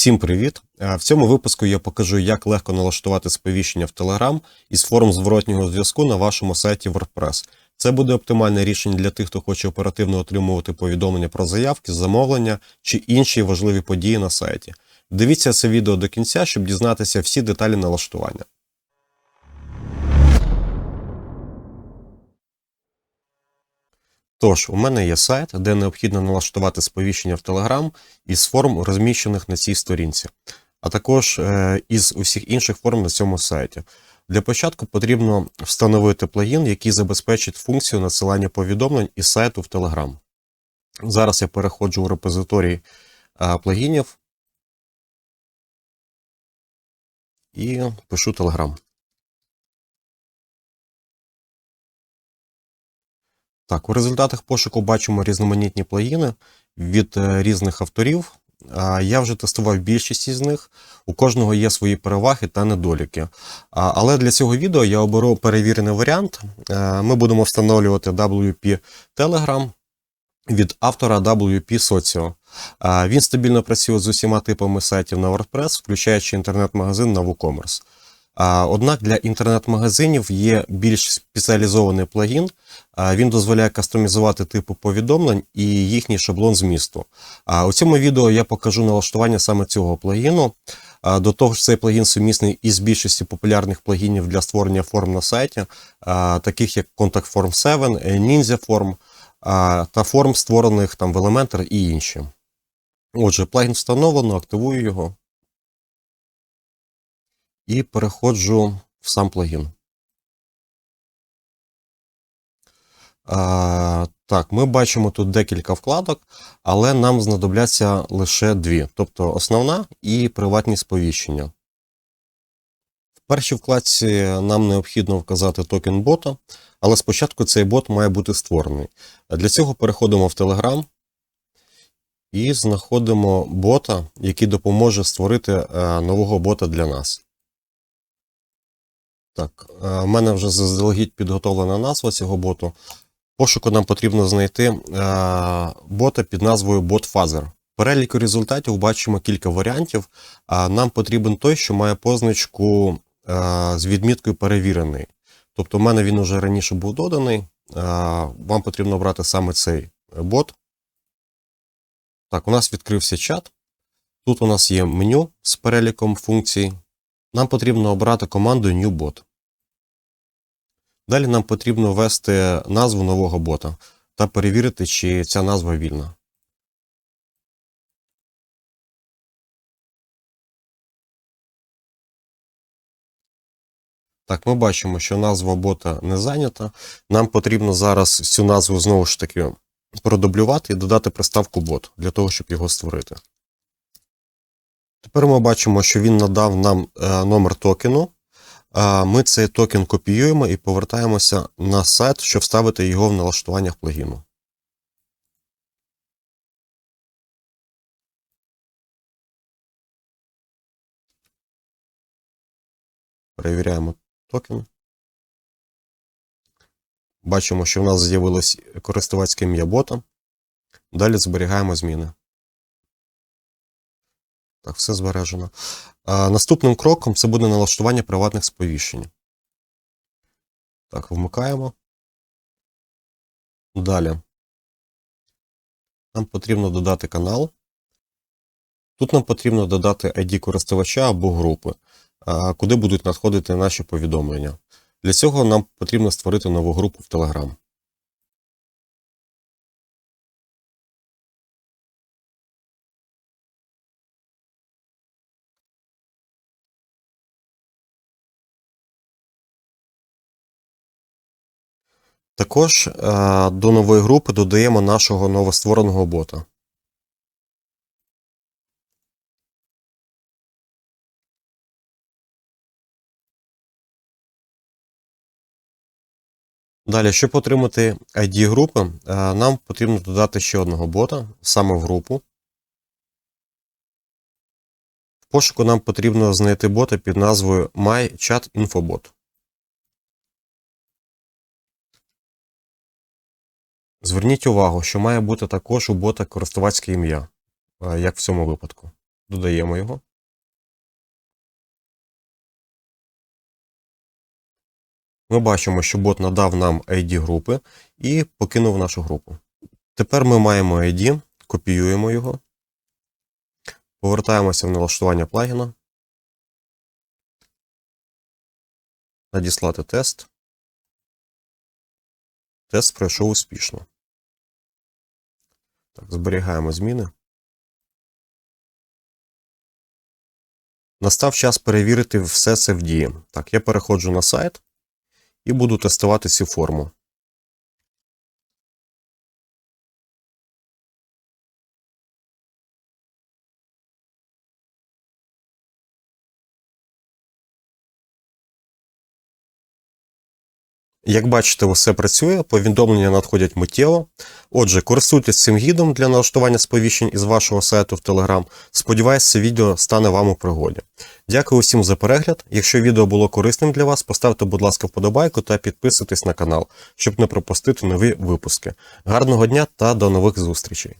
Всім привіт! Е, В цьому випуску я покажу, як легко налаштувати сповіщення в Telegram із форм зворотнього зв'язку на вашому сайті WordPress. Це буде оптимальне рішення для тих, хто хоче оперативно отримувати повідомлення про заявки, замовлення чи інші важливі події на сайті. Дивіться це відео до кінця, щоб дізнатися всі деталі налаштування. Тож, у мене є сайт, де необхідно налаштувати сповіщення в Telegram із форм, розміщених на цій сторінці, а також е, із усіх інших форм на цьому сайті. Для початку потрібно встановити плагін, який забезпечить функцію надсилання повідомлень із сайту в Telegram. Зараз я переходжу у репозиторій е, плагінів і пишу Telegram. Так, у результатах пошуку бачимо різноманітні плагіни від е, різних авторів. Я вже тестував більшість із них. У кожного є свої переваги та недоліки. Але для цього відео я оберу перевірений варіант. Е, Ми будемо встановлювати WP Telegram від автора WP Socio. Він стабільно працює з усіма типами сайтів на WordPress, включаючи інтернет-магазин на WooCommerce. Однак для інтернет-магазинів є більш спеціалізований плагін. Він дозволяє кастомізувати типи повідомлень і їхній шаблон змісту. У цьому відео я покажу налаштування саме цього плагіну. До того ж, цей плагін сумісний із більшістю популярних плагінів для створення форм на сайті, таких як Contact Form 7, Ninja Form та форм, створених там в Elementor і інші. Отже, плагін встановлено, активую його і переходжу в сам плагін. А, так, ми бачимо тут декілька вкладок, але нам знадобляться лише дві, тобто основна і приватні сповіщення. В першій вкладці нам необхідно вказати токен бота, але спочатку цей бот має бути створений. Для цього переходимо в Telegram і знаходимо бота, який допоможе створити е, нового бота для нас. Так, е, в мене вже заздалегідь підготовлена назва цього боту. Пошуку нам потрібно знайти е, бота під назвою BotFuzzer. Переліку результатів бачимо кілька варіантів. Нам потрібен той, що має позначку е, з відміткою перевірений. Тобто, в мене він вже раніше був доданий. Вам потрібно обрати саме цей бот. Так, у нас відкрився чат. Тут у нас є меню з переліком функцій. Нам потрібно обрати команду NewBot. Далі нам потрібно ввести назву нового бота та перевірити, чи ця назва вільна. Так, ми бачимо, що назва бота не зайнята. Нам потрібно зараз цю назву знову ж таки продублювати і додати приставку бот для того, щоб його створити. Тепер ми бачимо, що він надав нам е, номер токену. Е, Ми цей токен копіюємо і повертаємося на сайт, щоб вставити його в налаштуваннях плагіну. Перевіряємо токен. Бачимо, що в нас з'явилось користувацьке ім'я бота. Далі зберігаємо зміни. Так, все збережено. А, Наступним кроком це буде налаштування приватних сповіщень. Так, вмикаємо. Далі. Нам потрібно додати канал. Тут нам потрібно додати ID користувача або групи, куди будуть надходити наші повідомлення. Для цього нам потрібно створити нову групу в Telegram. Також е, до нової групи додаємо нашого новоствореного бота. Далі, щоб отримати ID групи, е, нам потрібно додати ще одного бота саме в групу. В пошуку нам потрібно знайти бота під назвою MyChatInfoBot. Зверніть увагу, що має бути також у бота користувацьке ім'я, е, як в цьому випадку. Додаємо його. Ми бачимо, що бот надав нам ID групи і покинув нашу групу. Тепер ми маємо ID, копіюємо його, повертаємося в налаштування плагіна, надіслати тест. Тест пройшов успішно. Так, зберігаємо зміни. Настав час перевірити все це в дії. Так, я переходжу на сайт і буду тестувати цю форму. Як бачите, все працює, повідомлення надходять миттєво. Отже, користуйтесь цим гідом для налаштування сповіщень із вашого сайту в Telegram. Сподіваюсь, це відео стане вам у пригоді. Дякую всім за перегляд. Якщо відео було корисним для вас, поставте, будь ласка, вподобайку та підписуйтесь на канал, щоб не пропустити нові випуски. Гарного дня та до нових зустрічей!